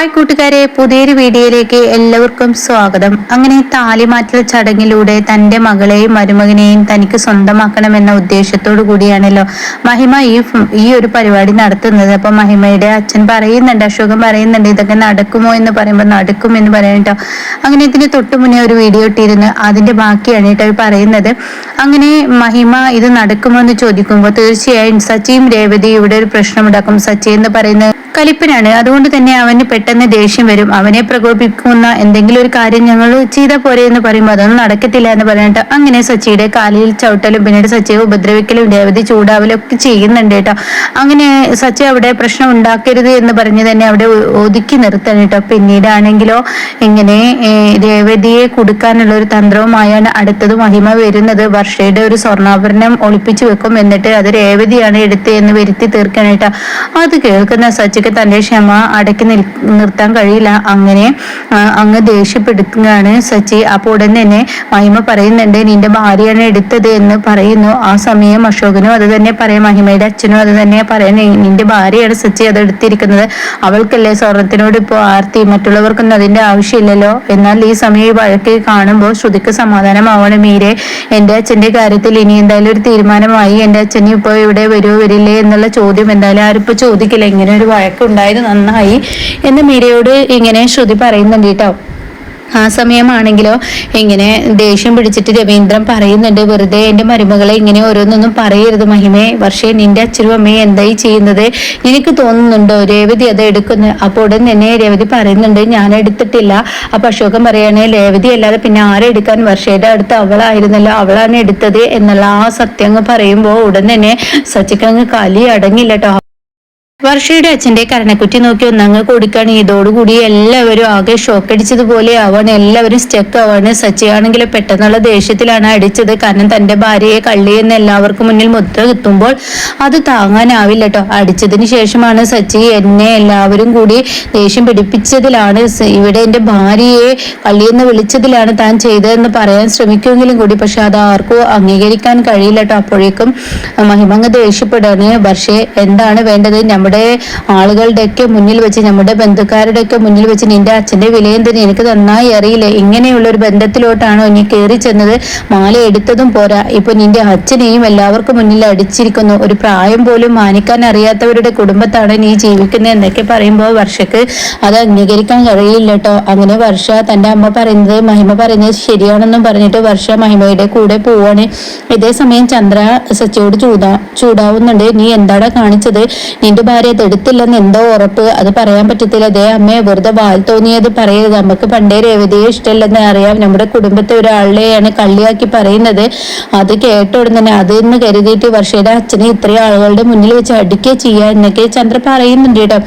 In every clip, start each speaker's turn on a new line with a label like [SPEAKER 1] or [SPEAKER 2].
[SPEAKER 1] Hi കൂട്ടുകാരെ പുതിയൊരു വീഡിയോയിലേക്ക് എല്ലാവർക്കും സ്വാഗതം. അങ്ങനെ താലിമാറ്റൽ ചടങ്ങിലൂടെ തന്റെ മകളെയും മരുമകനെയും തനിക്ക് സ്വന്തമാക്കണമെന്ന ഉദ്ദേശത്തോടു കൂടിയാണല്ലോ മഹിമ ഈ ഈ ഒരു പരിപാടി നടത്തുന്നത്. അപ്പൊ മഹിമയുടെ അച്ഛൻ പറയുന്നുണ്ട് അശോകൻ പറയുന്നുണ്ട് ഇതൊക്കെ നടക്കുമോ എന്ന് പറയുമ്പോൾ നടക്കും എന്ന് പറയട്ടോ അങ്ങനെ ഇതിന് തൊട്ടു മുന്നേ ഒരു വീഡിയോ ഇട്ടിരുന്നു അതിന്റെ ബാക്കിയാണ് കേട്ടോ പറയുന്നത്. അങ്ങനെ മഹിമ ഇത് നടക്കുമോ എന്ന് ചോദിക്കുമ്പോൾ തീർച്ചയായും സച്ചിയും രേവതി ഇവിടെ ഒരു പ്രശ്നമുണ്ടാക്കും. സച്ചി എന്ന് പറയുന്നത് കലിപ്പനാണ്. അതുകൊണ്ട് തന്നെ അവന് പെട്ടെന്ന് ദേഷ്യം വരും. അവനെ പ്രകോപിക്കുന്ന എന്തെങ്കിലും ഒരു കാര്യം ഞങ്ങൾ ചെയ്ത പോരെ എന്ന് പറയുമ്പോൾ അതൊന്നും നടക്കത്തില്ല എന്ന് പറഞ്ഞിട്ട് അങ്ങനെ സച്ചിയുടെ കാലിൽ ചവിട്ടലും പിന്നീട് സച്ചിയെ ഉപദ്രവിക്കലും രേവതി ചൂടാവലും ഒക്കെ ചെയ്യുന്നുണ്ട് കേട്ടോ. അങ്ങനെ സച്ചി അവിടെ പ്രശ്നം ഉണ്ടാക്കരുത് എന്ന് പറഞ്ഞ് തന്നെ അവിടെ ഒതുക്കി നിർത്തണം കേട്ടോ. പിന്നീടാണെങ്കിലോ ഇങ്ങനെ രേവതിയെ കൊടുക്കാനുള്ള ഒരു തന്ത്രവുമായാണ് അടുത്തത് മഹിമ വരുന്നത്. വർഷയുടെ ഒരു സ്വർണാഭരണം ഒളിപ്പിച്ചു വെക്കും എന്നിട്ട് അത് രേവതിയാണ് എടുത്ത് എന്ന് വരുത്തി തീർക്കണം അത് കേൾക്കുന്ന സച്ചിക്ക് തന്റെ ക്ഷമ അടക്കി നിർത്താൻ കഴിയില്ല. അങ്ങനെ അങ്ങ് ദേഷ്യപ്പെടുത്തുകയാണ് സച്ചി. അപ്പോൾ ഉടൻ തന്നെ മഹിമ പറയുന്നുണ്ട് നിന്റെ ഭാര്യയാണ് എടുത്തത് എന്ന് പറയുന്നു. ആ സമയം അശോകനും അത് തന്നെ പറയാം മഹിമയുടെ അച്ഛനും അത് തന്നെ പറയുന്നത് നിന്റെ ഭാര്യയാണ് സച്ചി അത് എടുത്തിരിക്കുന്നത്. അവൾക്കല്ലേ സ്വർണത്തിനോട് ഇപ്പോൾ ആർത്തി? മറ്റുള്ളവർക്കൊന്നും അതിന്റെ ആവശ്യമില്ലല്ലോ. എന്നാൽ ഈ സമയം ഈ വഴക്ക് കാണുമ്പോൾ ശ്രുതിക്ക് സമാധാനമാവണം മീരെ. എന്റെ അച്ഛന്റെ കാര്യത്തിൽ ഇനി എന്തായാലും ഒരു തീരുമാനമായി. എന്റെ അച്ഛൻ ഇപ്പോൾ ഇവിടെ വരുമോ വരില്ലേ? എന്നുള്ള ചോദ്യം എന്തായാലും ആരും ഇപ്പൊ ചോദിക്കില്ല. ഇങ്ങനെ ഒരു വഴക്കുണ്ടായത് നന്നായി. എന്ന് മീരയോട് ഇങ്ങനെ ശ്രുതി പറയുന്നുണ്ട് കേട്ടോ. ആ സമയമാണെങ്കിലോ ഇങ്ങനെ ദേഷ്യം പിടിച്ചിട്ട് രവീന്ദ്രൻ പറയുന്നുണ്ട് വെറുതെ എന്റെ മരുമകളെ ഇങ്ങനെ ഓരോന്നൊന്നും പറയരുത് മഹിമേ. പക്ഷേ നിന്റെ അച്ഛനും അമ്മയും എന്തായി ചെയ്യുന്നത് എനിക്ക് തോന്നുന്നുണ്ടോ? രേവതി അത് എടുക്കുന്നു. അപ്പോൾ ഉടൻ തന്നെ രേവതി പറയുന്നുണ്ട് ഞാൻ എടുത്തിട്ടില്ല. അപ്പൊ അശോകൻ പറയണേ രേവതി അല്ലാതെ പിന്നെ ആരെടുക്കാൻ വർഷയുടെ അടുത്ത് അവളായിരുന്നല്ലോ. അവളാണ് എടുത്തത് എന്നുള്ള ആ സത്യം പറയുമ്പോൾ ഉടൻ തന്നെ സച്ചിക്കങ്ങ് കലി അടങ്ങില്ല കേട്ടോ. വർഷയുടെ അച്ഛന്റെ കരണക്കുറ്റി നോക്കി ഒന്നങ്ങ് കൊടുക്കാണ് ഇതോടുകൂടി എല്ലാവരും ആകെ ഷോക്ക് അടിച്ചതുപോലെ ആവാണ് എല്ലാവരും സ്റ്റെക്ക് ആവാണ്. സച്ചിയാണെങ്കിൽ പെട്ടെന്നുള്ള ദേഷ്യത്തിലാണ് അടിച്ചത്. കാരണം തന്റെ ഭാര്യയെ കള്ളി എന്ന് എല്ലാവർക്കും മുന്നിൽ മുദ്ര എത്തുമ്പോൾ അത് താങ്ങാനാവില്ല കേട്ടോ അടിച്ചതിന് ശേഷമാണ് സച്ചി എന്നെ എല്ലാവരും കൂടി ദേഷ്യം പിടിപ്പിച്ചതിലാണ്. ഇവിടെ എന്റെ ഭാര്യയെ കള്ളിയെന്ന് വിളിച്ചതിലാണ് താൻ ചെയ്തതെന്ന് പറയാൻ ശ്രമിക്കുമെങ്കിലും കൂടി. പക്ഷെ അത് ആർക്കും അംഗീകരിക്കാൻ കഴിയില്ല കേട്ടോ അപ്പോഴേക്കും മഹിമങ്ങ് ദേഷ്യപ്പെടാണ് പക്ഷേ എന്താണ് വേണ്ടത്? നമ്മൾ നമ്മുടെ ആളുകളുടെയൊക്കെ മുന്നിൽ വെച്ച് നമ്മുടെ ബന്ധുക്കാരുടെയൊക്കെ മുന്നിൽ വെച്ച് നിന്റെ അച്ഛന്റെ വിലയും തന്നെ എനിക്ക് നന്നായി അറിയില്ല? ഇങ്ങനെയുള്ള ഒരു ബന്ധത്തിലോട്ടാണോ നീ കയറി ചെന്നത്? മാല എടുത്തതും പോരാ. ഇപ്പൊ നിന്റെ അച്ഛനെയും എല്ലാവർക്കും മുന്നിൽ അടിച്ചിരിക്കുന്നു. ഒരു പ്രായം പോലും മാനിക്കാൻ അറിയാത്തവരുടെ കുടുംബത്താണ് നീ ജീവിക്കുന്നത് എന്നൊക്കെ പറയുമ്പോൾ വർഷക്ക് അത് അംഗീകരിക്കാൻ കഴിയില്ല കേട്ടോ. അങ്ങനെ വർഷ തന്റെ അമ്മ പറയുന്നത് മഹിമ പറയുന്നത് ശരിയാണെന്നും പറഞ്ഞിട്ട് വർഷ മഹിമയുടെ കൂടെ പോവാണ്. ഇതേ സമയം ചന്ദ്ര സച്ചിയോട് ചൂടാ ചൂടാവുന്നുണ്ട്. നീ എന്താടാ കാണിച്ചത്? നിന്റെ അത് എടുത്തില്ലെന്ന് എന്തോ ഉറപ്പ്. അത് പറയാൻ പറ്റത്തില്ല. അതേ അമ്മയെ വെറുതെ വാൽ തോന്നിയത് പറയരുത്. നമുക്ക് പണ്ടേ രേവതിയെ ഇഷ്ടമല്ലെന്ന് അറിയാം. നമ്മുടെ കുടുംബത്തെ ഒരാളെയാണ് കള്ളിയാക്കി പറയുന്നത്. അത് കേട്ടോടും തന്നെ അതെന്ന് കരുതിയിട്ട് വർഷയുടെ അച്ഛനെ ഇത്രയും ആളുകളുടെ മുന്നിൽ വെച്ച് അടിക്കുക ചെയ്യുക എന്നൊക്കെ ചന്ദ്ര പറയുന്നുണ്ട് കേട്ടോ.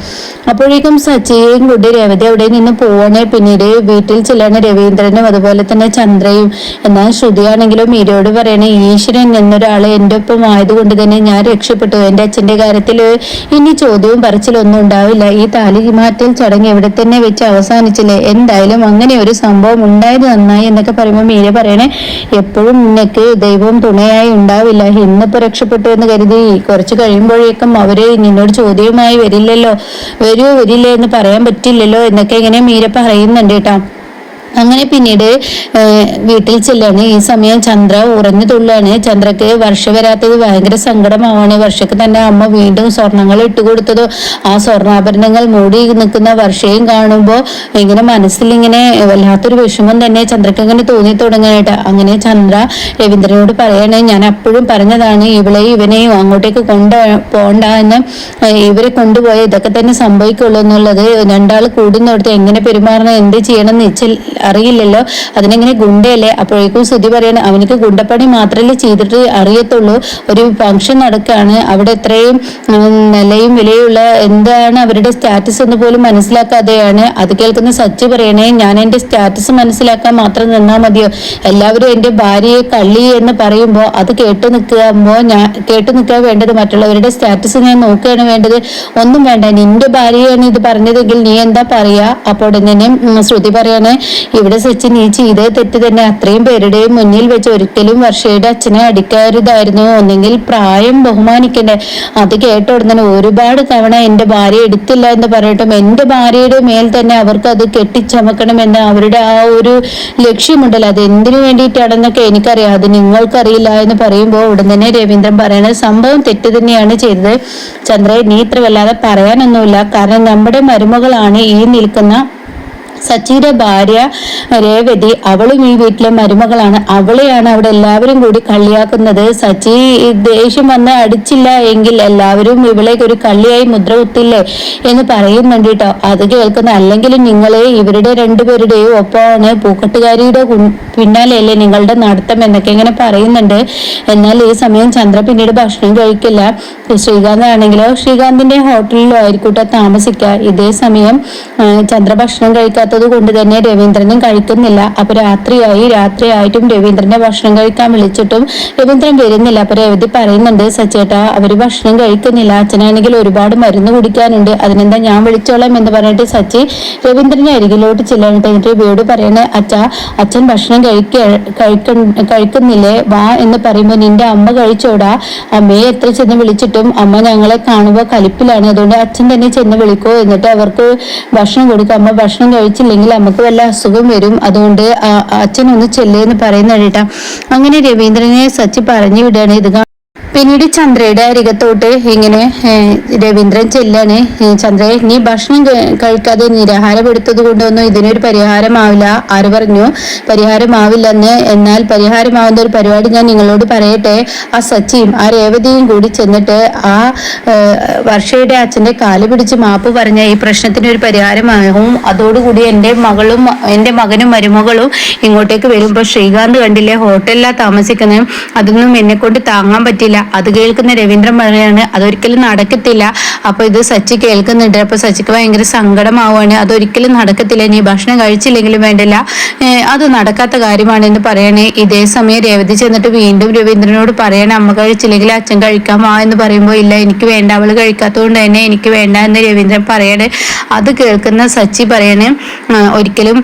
[SPEAKER 1] അപ്പോഴേക്കും സച്ചിയെയും കൂടി രേവതി അവിടെ നിന്ന് പോവാണ്. പിന്നീട് വീട്ടിൽ ചെല്ലാണ് രവീന്ദ്രനും അതുപോലെ തന്നെ ചന്ദ്രയും. എന്നാൽ ശ്രുതിയാണെങ്കിലും മീരയോട് പറയണേ ഈശ്വരൻ എന്നൊരാളെ എന്റെ ഒപ്പം ആയതുകൊണ്ട് തന്നെ ഞാൻ രക്ഷപ്പെട്ടു. എന്റെ അച്ഛന്റെ കാര്യത്തിൽ ഇനി ചോദ്യവും പറച്ചിലൊന്നും ഉണ്ടാവില്ല. ഈ താലി മാറ്റൽ ചടങ്ങ് ഇവിടെ തന്നെ വെച്ച് അവസാനിച്ചില്ലേ? എന്തായാലും അങ്ങനെ ഒരു സംഭവം ഉണ്ടായത് നന്നായി എന്നൊക്കെ പറയുമ്പോൾ മീര പറയണേ എപ്പോഴും നിനക്ക് ദൈവം തുണയായി ഉണ്ടാവില്ല. ഇന്നിപ്പോ രക്ഷപ്പെട്ടു എന്ന് കരുതി കുറച്ച് കഴിയുമ്പോഴേക്കും അവർ നിന്നോട് ചോദ്യവുമായി വരില്ലല്ലോ. വരുമോ വരില്ലേ എന്ന് പറയാൻ പറ്റില്ലല്ലോ എന്നൊക്കെ ഇങ്ങനെ മീര പറയുന്നുണ്ട് കേട്ടോ. അങ്ങനെ പിന്നീട് വീട്ടിൽ ചെല്ലാണ്. ഈ സമയം ചന്ദ്ര ഉറഞ്ഞു തുള്ളാണ് ചന്ദ്രക്ക് വർഷ വരാത്തത് ഭയങ്കര സങ്കടമാവാണ്. വർഷക്ക് തന്നെ അമ്മ വീണ്ടും സ്വർണങ്ങൾ ഇട്ടുകൊടുത്തതോ ആ സ്വർണാഭരണങ്ങൾ മൂടി നിൽക്കുന്ന വർഷയും കാണുമ്പോൾ ഇങ്ങനെ മനസ്സിൽ ഇങ്ങനെ വല്ലാത്തൊരു വിഷമം തന്നെ ചന്ദ്രക്ക് അങ്ങനെ തോന്നി തുടങ്ങാനായിട്ട്. അങ്ങനെ ചന്ദ്ര രവീന്ദ്രനോട് പറയാണ് ഞാൻ അപ്പോഴും പറഞ്ഞതാണ് ഇവളെ ഇവനെയും അങ്ങോട്ടേക്ക് കൊണ്ട പോണ്ട എന്ന്. ഇവരെ കൊണ്ടുപോയ ഇതൊക്കെ തന്നെ സംഭവിക്കുള്ളൂ എന്നുള്ളത് രണ്ടാൾ കൂടുന്നിടത്ത് എങ്ങനെ പെരുമാറണം എന്ത് ചെയ്യണം വെച്ചാൽ അറിയില്ലല്ലോ. അതിനെങ്ങനെ ഗുണ്ടയല്ലേ? അപ്പോഴേക്കും ശ്രുതി പറയാണ് അവനിക്ക് ഗുണ്ടപ്പണി മാത്രമല്ലേ ചെയ്തിട്ട് അറിയത്തുള്ളൂ. ഒരു ഫംഗ്ഷൻ നടക്കുകയാണ് അവിടെ എത്രയും നിലയും വിലയുള്ള എന്താണ് അവരുടെ സ്റ്റാറ്റസ് എന്ന് പോലും മനസ്സിലാക്കാതെയാണ്. അത് കേൾക്കുന്ന സച്ചി പറയണേ ഞാൻ എന്റെ സ്റ്റാറ്റസ് മനസ്സിലാക്കാൻ മാത്രം നിന്നാൽ മതിയോ? എല്ലാവരും എന്റെ ഭാര്യയെ കള്ളി എന്ന് പറയുമ്പോൾ അത് കേട്ടു നിൽക്കുമ്പോൾ ഞാൻ കേട്ടു നിൽക്കാൻ വേണ്ടത് മറ്റുള്ളവരുടെ സ്റ്റാറ്റസ് ഞാൻ നോക്കുകയാണ് വേണ്ടത്. ഒന്നും വേണ്ട നിന്റെ ഭാര്യയാണ് ഇത് പറഞ്ഞതെങ്കിൽ നീ എന്താ പറയാ അപ്പോൾ തന്നെ ശ്രുതി പറയണേ ഇവിടെ സച്ചിൻ ഈ ചെയ്ത തെറ്റ് തന്നെ അത്രയും പേരുടെയും മുന്നിൽ വെച്ച് ഒരിക്കലും വർഷയുടെ അച്ഛനെ അടിക്കരുതായിരുന്നു. ഒന്നെങ്കിൽ പ്രായം ബഹുമാനിക്കണ്ടേ? അത് കേട്ട ഉടനെ ഒരുപാട് തവണ എന്റെ ഭാര്യ എടുത്തില്ല എന്ന് പറയട്ടും എന്റെ ഭാര്യയുടെ മേൽ തന്നെ അവർക്ക് അത് കെട്ടിച്ചമക്കണമെന്ന് അവരുടെ ആ ഒരു ലക്ഷ്യമുണ്ടല്ലോ. അത് എന്തിനു വേണ്ടിയിട്ടാണെന്നൊക്കെ എനിക്കറിയാം. അത് നിങ്ങൾക്കറിയില്ല എന്ന് പറയുമ്പോൾ ഉടൻ തന്നെ രവീന്ദ്രൻ പറയുന്നത് സംഭവം തെറ്റ് തന്നെയാണ് ചെയ്തത്. ചന്ദ്രയെ നീ ഇത്ര വല്ലാതെ പറയാനൊന്നുമില്ല. കാരണം നമ്മുടെ മരുമകളാണ് ഈ നിൽക്കുന്ന സച്ചിയുടെ ഭാര്യ രേവതി അവളും ഈ വീട്ടിലെ മരുമകളാണ്. അവളെയാണ് അവിടെ എല്ലാവരും കൂടി കളിയാക്കുന്നത് സച്ചി ദേഷ്യം വന്ന് അടിച്ചില്ല എങ്കിൽ എല്ലാവരും ഇവളേക്ക് ഒരു കള്ളിയായി മുദ്ര കുത്തില്ലേ എന്ന് പറയുന്നുണ്ട് കേട്ടോ അത് കേൾക്കുന്ന അല്ലെങ്കിൽ നിങ്ങളെ ഇവരുടെ രണ്ടുപേരുടെയും ഒപ്പമാണ്. പൂക്കട്ടുകാരിയുടെ പിന്നാലെയല്ലേ നിങ്ങളുടെ നടത്തം എന്നൊക്കെ ഇങ്ങനെ പറയുന്നുണ്ട്. എന്നാൽ ഈ സമയം ചന്ദ്ര പിന്നീട് ഭക്ഷണം കഴിക്കില്ല. ശ്രീകാന്ത് ആണെങ്കിലോ ശ്രീകാന്തിന്റെ ഹോട്ടലിലോ ആയിരിക്കട്ടെ താമസിക്കുക. ഇതേ സമയം ചന്ദ്ര ഭക്ഷണം കഴിക്കാത്ത ഇല്ലാത്തത് കൊണ്ട് തന്നെ രവീന്ദ്രനും കഴിക്കുന്നില്ല. അപ്പൊ രാത്രിയായി രാത്രിയായിട്ടും രവീന്ദ്രനെ ഭക്ഷണം കഴിക്കാൻ വിളിച്ചിട്ടും രവീന്ദ്രൻ വരുന്നില്ല. അപ്പൊ രവതി പറയുന്നുണ്ട് സച്ചേട്ടാ അവർ ഭക്ഷണം കഴിക്കുന്നില്ല. അച്ഛനാണെങ്കിൽ ഒരുപാട് മരുന്ന് കുടിക്കാനുണ്ട്. അതിനെന്താ ഞാൻ വിളിച്ചോളാം എന്ന് പറഞ്ഞിട്ട് സച്ചി രവീന്ദ്രനെ അരികിലോട്ട് ചെല്ലാനിട്ട് എന്നിട്ട് വീട് പറയണേ അച്ഛ അച്ഛൻ ഭക്ഷണം കഴിക്ക കഴിക്ക കഴിക്കുന്നില്ലേ? വാ എന്ന് പറയുമ്പോൾ നിന്റെ അമ്മ കഴിച്ചോടാ. അമ്മയെ എത്ര ചെന്ന് വിളിച്ചിട്ടും അമ്മ ഞങ്ങളെ കാണുമ്പോൾ കലിപ്പിലാണ്. അതുകൊണ്ട് അച്ഛൻ തന്നെ ചെന്ന് വിളിക്കോ. എന്നിട്ട് അവർക്ക് ഭക്ഷണം കൊടുക്കും. അമ്മ ഭക്ഷണം കഴിച്ചില്ല കഴിച്ചില്ലെങ്കിൽ നമുക്ക് വല്ല അസുഖം വരും. അതുകൊണ്ട് അച്ഛനൊന്ന് ചെല്ലേന്ന് പറയുന്ന കേട്ടാ. അങ്ങനെ രവീന്ദ്രനെ സച്ചി പറഞ്ഞു വിടുകയാണ്. ഇത് പിന്നീട് ചന്ദ്രയുടെ അരികത്തോട്ട് ഇങ്ങനെ രവീന്ദ്രൻ ചെല്ലാണ്. ചന്ദ്ര നീ ഭക്ഷണം കഴിക്കാതെ നിരാഹാരം എടുത്തത് കൊണ്ടൊന്നും ഇതിനൊരു പരിഹാരമാവില്ല ആര് പറഞ്ഞു. പരിഹാരമാവില്ലെന്ന്. എന്നാൽ പരിഹാരമാവുന്ന ഒരു പരിപാടി ഞാൻ നിങ്ങളോട് പറയട്ടെ. ആ സച്ചിയും ആ രേവതിയും കൂടി ചെന്നിട്ട് ആ വർഷയുടെ അച്ഛന്റെ കാൽ പിടിച്ച് മാപ്പ് പറഞ്ഞ ഈ പ്രശ്നത്തിന് ഒരു പരിഹാരമാകും അതോടുകൂടി എന്റെ മകളും എന്റെ മകനും മരുമകളും ഇങ്ങോട്ടേക്ക് വരുമ്പോൾ ശ്രീകാന്ത് കണ്ടില്ലേ ഹോട്ടലിലാണ് താമസിക്കുന്നത് അതൊന്നും എന്നെ കൊണ്ട് താങ്ങാൻ പറ്റില്ല. അത് കേൾക്കുന്ന രവീന്ദ്രൻ പറയാണ് അതൊരിക്കലും നടക്കത്തില്ല. അപ്പൊ ഇത് സച്ചി കേൾക്കുന്നുണ്ട്. അപ്പൊ സച്ചിക്ക് ഭയങ്കര സങ്കടമാവുകയാണ്. അതൊരിക്കലും നടക്കത്തില്ല. ഇനി ഭക്ഷണം കഴിച്ചില്ലെങ്കിലും വേണ്ടില്ല. അത് നടക്കാത്ത കാര്യമാണ് എന്ന് പറയണേ. ഇതേ സമയം രേവതി ചെന്നിട്ട് വീണ്ടും രവീന്ദ്രനോട് പറയണേ അമ്മ കഴിച്ചില്ലെങ്കിൽ അച്ഛൻ കഴിക്കാമോ എന്ന് പറയുമ്പോൾ ഇല്ല എനിക്ക് വേണ്ട. അവൾ കഴിക്കാത്തതുകൊണ്ട് തന്നെ എനിക്ക് വേണ്ട എന്ന് രവീന്ദ്രൻ പറയണേ. അത് കേൾക്കുന്ന സച്ചി പറയണേ ഒരിക്കലും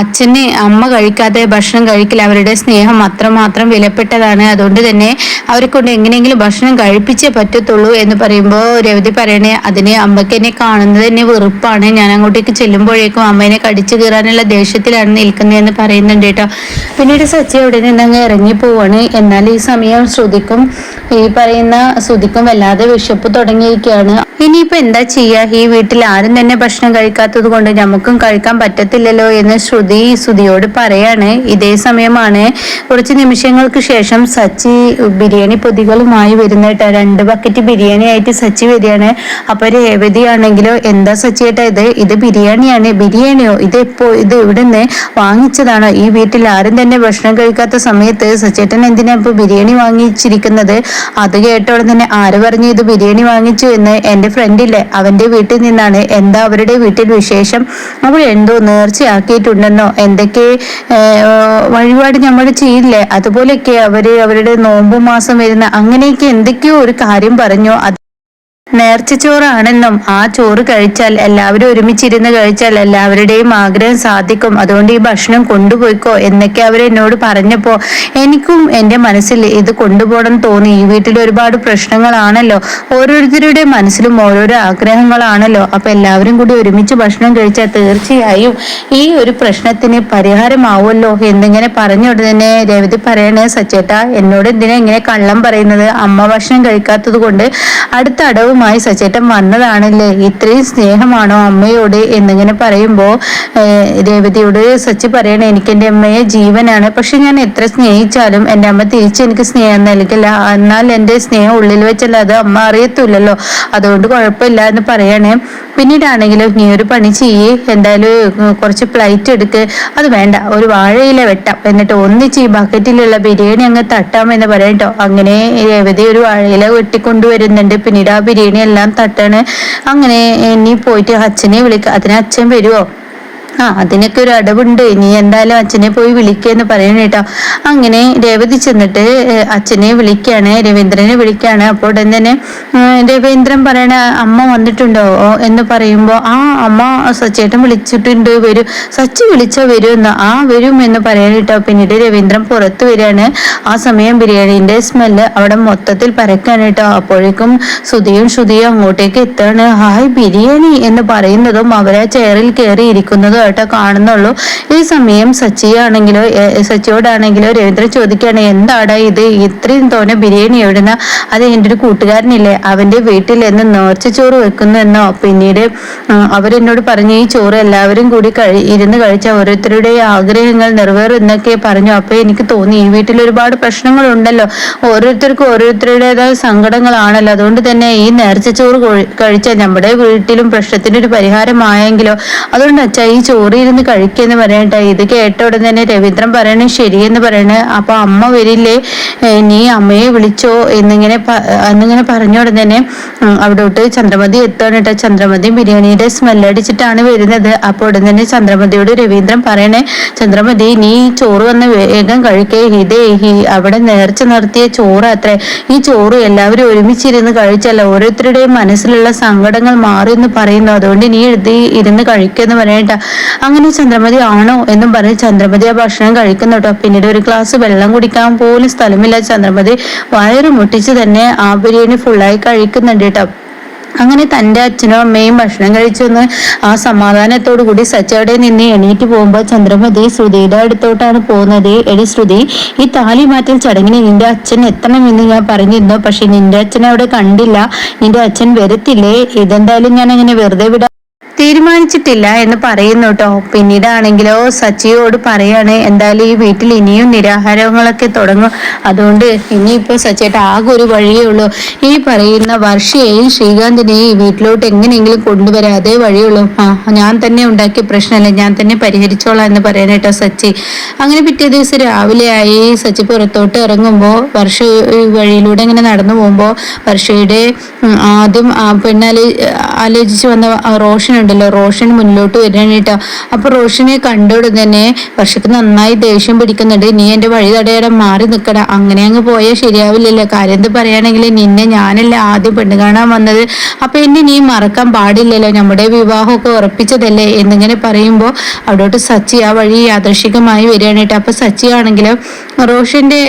[SPEAKER 1] അച്ഛനെ അമ്മ കഴിക്കാതെ ഭക്ഷണം കഴിക്കില്ല. അവരുടെ സ്നേഹം അത്രമാത്രം വിലപ്പെട്ടതാണ്. അതുകൊണ്ട് തന്നെ അവരെ കൊണ്ട് എങ്ങനെയെങ്കിലും ഭക്ഷണം കഴിപ്പിച്ചേ പറ്റത്തുള്ളൂ എന്ന് പറയുമ്പോൾ രവതി പറയണേ അതിനെ അമ്മയ്ക്ക് കാണുന്നത് തന്നെ വെറുപ്പാണ്. ഞാൻ അങ്ങോട്ടേക്ക് ചെല്ലുമ്പോഴേക്കും അമ്മേനെ കടിച്ചു കീറാനുള്ള ദേഷ്യത്തിലാണ് നിൽക്കുന്നതെന്ന് പറയുന്നുണ്ട് കേട്ടോ. പിന്നീട് സച്ചി അവിടെ നിന്നങ്ങ് ഇറങ്ങി പോവാണ്. എന്നാൽ ഈ സമയം ശ്രുതിക്കും ഈ പറയുന്ന ശ്രുതിക്കും വല്ലാതെ വിശപ്പ് തുടങ്ങിയിരിക്കുകയാണ്. ഇനിയിപ്പോ എന്താ ചെയ്യാ? ഈ വീട്ടിൽ ആരും തന്നെ ഭക്ഷണം കഴിക്കാത്തത് കൊണ്ട് നമുക്കും കഴിക്കാൻ പറ്റത്തില്ലല്ലോ എന്ന് ശ്രുതി സുതിയോട് പറയാണ്. ഇതേ സമയമാണ് കുറച്ച് നിമിഷങ്ങൾക്ക് ശേഷം സച്ചി ബിരിയാണി പൊതികളുമായി വരുന്നേട്ടാ രണ്ട് ബക്കറ്റ് ബിരിയാണി ആയിട്ട് സച്ചി വരികയാണ്. അപ്പൊ രേവതി ആണെങ്കിലോ എന്താ സച്ചിയേട്ടാ ഇത്? ഇത് ബിരിയാണിയാണ്. ബിരിയാണിയോ? ഇത് എപ്പോ? ഇത് ഇവിടുന്ന് വാങ്ങിച്ചതാണോ. ഈ വീട്ടിൽ ആരും തന്നെ ഭക്ഷണം കഴിക്കാത്ത സമയത്ത് സച്ചേട്ടൻ എന്തിനാ ഇപ്പൊ ബിരിയാണി വാങ്ങിച്ചിരിക്കുന്നത്? അത് കേട്ടോടെ തന്നെ ആര് പറഞ്ഞു ഇത് ബിരിയാണി വാങ്ങിച്ചു എന്ന് എന്റെ ഫ്രണ്ടില്ലേ അവന്റെ വീട്ടിൽ നിന്നാണ്. എന്താ അവരുടെ വീട്ടിൽ വിശേഷം? അവൾ എന്തോ നേർച്ചയാക്കിയിട്ടുണ്ടെന്നോ? എന്തൊക്കെ വഴിപാട് നമ്മൾ ചെയ്യില്ലേ? അതുപോലെയൊക്കെ അവർ അവരുടെ നോമ്പ് മാസം വരുന്ന അങ്ങനെയൊക്കെ എന്തൊക്കെയോ ഒരു കാര്യം പറഞ്ഞു? നേർച്ചച്ചോറാണെന്നും ആ ചോറ് കഴിച്ചാൽ എല്ലാവരും ഒരുമിച്ചിരുന്ന് കഴിച്ചാൽ എല്ലാവരുടെയും ആഗ്രഹം സാധിക്കും. അതുകൊണ്ട് ഈ ഭക്ഷണം കൊണ്ടുപോയിക്കോ എന്നൊക്കെ അവർ എന്നോട് പറഞ്ഞപ്പോ എനിക്കും എന്റെ മനസ്സിൽ ഇത് കൊണ്ടുപോകണം തോന്നി. ഈ വീട്ടിൽ ഒരുപാട് പ്രശ്നങ്ങളാണല്ലോ. ഓരോരുത്തരുടെ മനസ്സിലും ഓരോരോ ആഗ്രഹങ്ങളാണല്ലോ. അപ്പൊ എല്ലാവരും കൂടി ഒരുമിച്ച് ഭക്ഷണം കഴിച്ചാൽ തീർച്ചയായും ഈ ഒരു പ്രശ്നത്തിന് പരിഹാരമാവുമല്ലോ എന്നിങ്ങനെ പറഞ്ഞ ഉടനെ രവതി പറയണേ സച്ചേട്ട എന്നോട് എന്തിനാ ഇങ്ങനെ കള്ളം പറയുന്നത്? അമ്മ ഭക്ഷണം കഴിക്കാത്തത് കൊണ്ട് അടുത്ത അടവ് ആദ്യമായി സച്ചേട്ടൻ വന്നതാണല്ലേ? ഇത്രയും സ്നേഹമാണോ അമ്മയോട്? എന്നിങ്ങനെ പറയുമ്പോൾ രേവതിയോട് സച്ചി പറയണേ എനിക്ക് എന്റെ അമ്മയെ ജീവനാണ്. പക്ഷെ ഞാൻ എത്ര സ്നേഹിച്ചാലും എന്റെ അമ്മ തിരിച്ച് എനിക്ക് സ്നേഹം നൽകില്ല. എന്നാൽ എന്റെ സ്നേഹം ഉള്ളിൽ വെച്ചല്ല അത് അമ്മ അറിയത്തില്ലല്ലോ. അതുകൊണ്ട് കുഴപ്പമില്ല എന്ന് പറയണേ. പിന്നീടാണെങ്കിലും നീ ഒരു പണി ചെയ്യേ. എന്തായാലും കുറച്ച് പ്ലൈറ്റ് എടുക്ക്. അത് വേണ്ട. ഒരു വാഴയില വെട്ടാം. എന്നിട്ട് ഒന്നിച്ച് ഈ ബക്കറ്റിലുള്ള ബിരിയാണി അങ്ങ് തട്ടാം എന്ന് പറയട്ടോ അങ്ങനെ രേവതി ഒരു വാഴയില വെട്ടിക്കൊണ്ടുവരുന്നുണ്ട്. പിന്നീട് ആ ബിരിയാണി എല്ലാം തട്ടാണ്. അങ്ങനെ ഇനി പോയിട്ട് അച്ഛനെ വിളിക്കുക അതിന് അച്ഛൻ വരുമോ ആ അതിനൊക്കെ ഒരു അടവുണ്ട്. നീ എന്തായാലും അച്ഛനെ പോയി വിളിക്കുകയെന്ന് പറയണ കേട്ടോ. അങ്ങനെ രേവതി ചെന്നിട്ട് അച്ഛനെ വിളിക്കാണ് രവീന്ദ്രനെ വിളിക്കാണ്. അപ്പോൾ ഉടൻ തന്നെ രവീന്ദ്രൻ പറയണ അമ്മ വന്നിട്ടുണ്ടോ? എന്ന് പറയുമ്പോൾ ആ അമ്മ സച്ചേട്ടൻ വിളിച്ചിട്ടുണ്ട് വരും. സച്ചി വിളിച്ചോ വരും എന്ന് ആ വരും എന്ന് പറയാൻ കേട്ടോ. പിന്നീട് രവീന്ദ്രൻ പുറത്ത് വരികയാണ്. ആ സമയം ബിരിയാണിന്റെ സ്മെല്ല് അവിടെ മൊത്തത്തിൽ പരക്കാണ് കേട്ടോ. അപ്പോഴേക്കും സുധിയും ശ്രുതിയും അങ്ങോട്ടേക്ക് എത്താണ് ഹായ് ബിരിയാണി എന്ന് പറയുന്നതും അവരെ ചെയറിൽ കയറി ഇരിക്കുന്നതും ആയിട്ടോ കാണുന്നുള്ളൂ. ഈ സമയം സച്ചിയാണെങ്കിലോ സച്ചിയോടാണെങ്കിലോ രവീന്ദ്രൻ ചോദിക്കുകയാണ് എന്താണ് ഇത്? ഇത്രയും തോനെ ബിരിയാണി എവിടുന്ന? അത് എന്റെ ഒരു കൂട്ടുകാരനില്ലേ അവന്റെ വീട്ടിൽ എന്ന് നേർച്ച ചോറ് വെക്കുന്നു എന്നോ? പിന്നീട് അവരെന്നോട് പറഞ്ഞു ഈ ചോറ് എല്ലാവരും കൂടി കഴി ഇരുന്ന് കഴിച്ച ഓരോരുത്തരുടെ ആഗ്രഹങ്ങൾ നിറവേറും എന്നൊക്കെ പറഞ്ഞു. അപ്പോൾ എനിക്ക് തോന്നി ഈ വീട്ടിൽ ഒരുപാട് പ്രശ്നങ്ങളുണ്ടല്ലോ. ഓരോരുത്തർക്കും ഓരോരുത്തരുടേതായ സങ്കടങ്ങളാണല്ലോ. അതുകൊണ്ട് തന്നെ ഈ നേർച്ച ചോറ് കൊഴി- കഴിച്ചാൽ നമ്മുടെ വീട്ടിലും പ്രശ്നത്തിന് ഒരു പരിഹാരമായെങ്കിലോ. അതുകൊണ്ട് അച്ഛാ ഈ ചോറ് കഴിക്കുന്നു കഴിക്കെന്ന് പറയട്ടെ. ഇത് കേട്ട ഉടനെ തന്നെ രവീന്ദ്രൻ പറയണേ ശരിയെന്ന് പറയണേ. അപ്പൊ അമ്മ വരില്ലേ? നീ അമ്മയെ വിളിച്ചോ എന്നിങ്ങനെ എന്നിങ്ങനെ പറഞ്ഞ ഉടൻ തന്നെ അവിടോട്ട് ചന്ദ്രമതി എത്തുകയാണ് കേട്ടോ. ചന്ദ്രമതി ബിരിയാണിയുടെ സ്മെല്ലടിച്ചിട്ടാണ് വരുന്നത്. അപ്പോൾ ഉടൻ തന്നെ ചന്ദ്രമതിയോട് രവീന്ദ്രൻ പറയണേ ചന്ദ്രമതി നീ ചോറ് വന്ന് വേഗം കഴിക്കേ. ഇതേ അവിടെ നേർച്ച നിർത്തിയ ചോറ് അത്രേ. ഈ ചോറ് എല്ലാവരും ഒരുമിച്ചിരുന്ന് കഴിച്ചല്ല. ഓരോരുത്തരുടെയും മനസ്സിലുള്ള സങ്കടങ്ങൾ മാറി എന്ന് പറയുന്നു. അതുകൊണ്ട് നീ എഴുതി ഇരുന്ന് കഴിക്കുമെന്ന് പറയട്ട അങ്ങനെ ചന്ദ്രമതി ആണോ എന്നും പറഞ്ഞ് ചന്ദ്രമതി ആ ഭക്ഷണം കഴിക്കുന്നുട്ടോ പിന്നീട് ഒരു ഗ്ലാസ് വെള്ളം കുടിക്കാൻ പോലും സ്ഥലമില്ല. ചന്ദ്രമതി വയറ് മുട്ടിച്ച് തന്നെ ആ ബിരിയാണി ഫുള്ളായി കഴിക്കുന്നുണ്ട് കേട്ടോ. അങ്ങനെ തന്റെ അച്ഛനും അമ്മയും ഭക്ഷണം കഴിച്ചൊന്ന് ആ സമാധാനത്തോടു കൂടി സച്ചയുടെ നിന്ന് എണീറ്റ് പോകുമ്പോൾ ചന്ദ്രമതി ശ്രുതിയുടെ അടുത്തോട്ടാണ് പോകുന്നത്. എടി ശ്രുതി ഈ താലി മാറ്റൽ ചടങ്ങിന് നിന്റെ അച്ഛൻ എത്തണമെന്ന് ഞാൻ പറഞ്ഞിരുന്നു. പക്ഷെ നിന്റെ അച്ഛനെ അവിടെ കണ്ടില്ല. നിന്റെ അച്ഛൻ വരത്തില്ലേ? ഇതെന്തായാലും ഞാൻ അങ്ങനെ വെറുതെ വിടാ തീരുമാനിച്ചിട്ടില്ല എന്ന് പറയുന്നു കേട്ടോ പിന്നീടാണെങ്കിലോ സച്ചിയോട് പറയാണ് എന്തായാലും ഈ വീട്ടിൽ ഇനിയും നിരാഹാരങ്ങളൊക്കെ തുടങ്ങും. അതുകൊണ്ട് ഇനിയിപ്പോ സച്ചേട്ട ആകെ ഒരു വഴിയേ ഉള്ളൂ. ഈ പറയുന്ന വർഷയെയും ശ്രീകാന്തിനെയും ഈ വീട്ടിലോട്ട് എങ്ങനെയെങ്കിലും കൊണ്ടുവരാം അതേ വഴിയുള്ളൂ ആ ഞാൻ തന്നെ ഉണ്ടാക്കിയ പ്രശ്നമല്ല? ഞാൻ തന്നെ പരിഹരിച്ചോളാം എന്ന് പറയാൻ കേട്ടോ സച്ചി. അങ്ങനെ പിറ്റേ ദിവസം രാവിലെ ആയി സച്ചി പുറത്തോട്ട് ഇറങ്ങുമ്പോൾ വർഷ വഴിയിലൂടെ ഇങ്ങനെ നടന്നു പോകുമ്പോൾ വർഷയുടെ ആദ്യം പെണ്ണാലോ ആലോചിച്ച് വന്ന റോഷൻ ഉണ്ടല്ലോ. റോഷൻ മുന്നിലോട്ട് കേട്ടോ. അപ്പൊ റോഷനെ കണ്ടോട് തന്നെ വർഷക്ക് നന്നായി ദേഷ്യം പിടിക്കുന്നുണ്ട്. നീ എന്റെ വഴി തടയാടെ മാറി നിൽക്കട. അങ്ങനെ അങ്ങ് പോയാൽ ശരിയാവില്ലല്ലോ. കാര്യം എന്ത് പറയുകയാണെങ്കിൽ നിന്നെ ഞാനല്ല ആദ്യം പെണ്ണ് കാണാൻ വന്നത്. അപ്പൊ എന്നെ നീ മറക്കാൻ പാടില്ലല്ലോ. നമ്മുടെ വിവാഹമൊക്കെ ഉറപ്പിച്ചതല്ലേ? എന്നിങ്ങനെ പറയുമ്പോൾ അവിടോട്ട് സച്ചി ആ വഴി യാദൃശികമായി വരികയാണ് കേട്ടോ. അപ്പൊ സച്ചി ആണെങ്കിലും റോഷന്റെ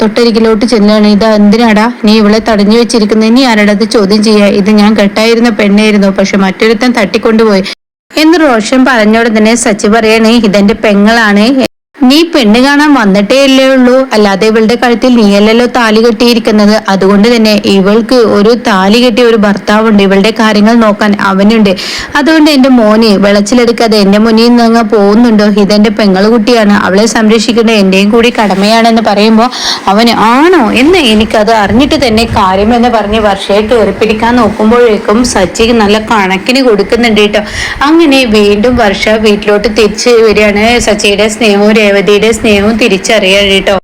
[SPEAKER 1] തൊട്ടരികിലോട്ട് ചെല്ലുകയാണ്. ഇത് എന്തിനാടാ നീ ഇവളെ തടഞ്ഞു വെച്ചിരിക്കുന്നത് നീ ആരുടെ അത് ചോദ്യം ചെയ്യാ ഇത് ഞാൻ കെട്ടായിരുന്ന പെണ്ണായിരുന്നു. പക്ഷെ മറ്റൊരുത്തൻ തട്ടിക്കൊണ്ടുപോയി എന്ന് റോഷൻ പറഞ്ഞോടെ തന്നെ സച്ചി പറയണേ ഇതെന്റെ പെങ്ങളാണ്. നീ പെണ്ണ് കാണാൻ വന്നിട്ടേ അല്ലേ ഉള്ളൂ. അല്ലാതെ ഇവളുടെ കഴുത്തിൽ നീയല്ലല്ലോ താലി കെട്ടിയിരിക്കുന്നത്. അതുകൊണ്ട് തന്നെ ഇവൾക്ക് ഒരു താലി കെട്ടിയ ഒരു ഭർത്താവുണ്ട്. ഇവളുടെ കാര്യങ്ങൾ നോക്കാൻ അവനുണ്ട്. അതുകൊണ്ട് എന്റെ മോനെ വിളച്ചിലെടുക്കാതെ എന്റെ മുന്നിൽ നിന്ന് അങ്ങ് പോകുന്നുണ്ടോ? ഇതെന്റെ പെങ്ങൾ കുട്ടിയാണ്. അവളെ സംരക്ഷിക്കേണ്ട എന്റെയും കൂടി കടമയാണെന്ന് പറയുമ്പോൾ അവന് ആണോ എന്ന് എനിക്കത് അറിഞ്ഞിട്ട് തന്നെ കാര്യമെന്ന് പറഞ്ഞ് വർഷയെ കയറിപ്പിടിക്കാൻ നോക്കുമ്പോഴേക്കും സച്ചി നല്ല കണക്കിന് കൊടുക്കുന്നുണ്ട് കേട്ടോ. അങ്ങനെ വീണ്ടും വർഷ വീട്ടിലോട്ട് തിരിച്ച് വരികയാണ് സച്ചിയുടെ സ്നേഹവും രേവതിയുടെ സ്നേഹവും തിരിച്ചറിയാൻ കേട്ടോ.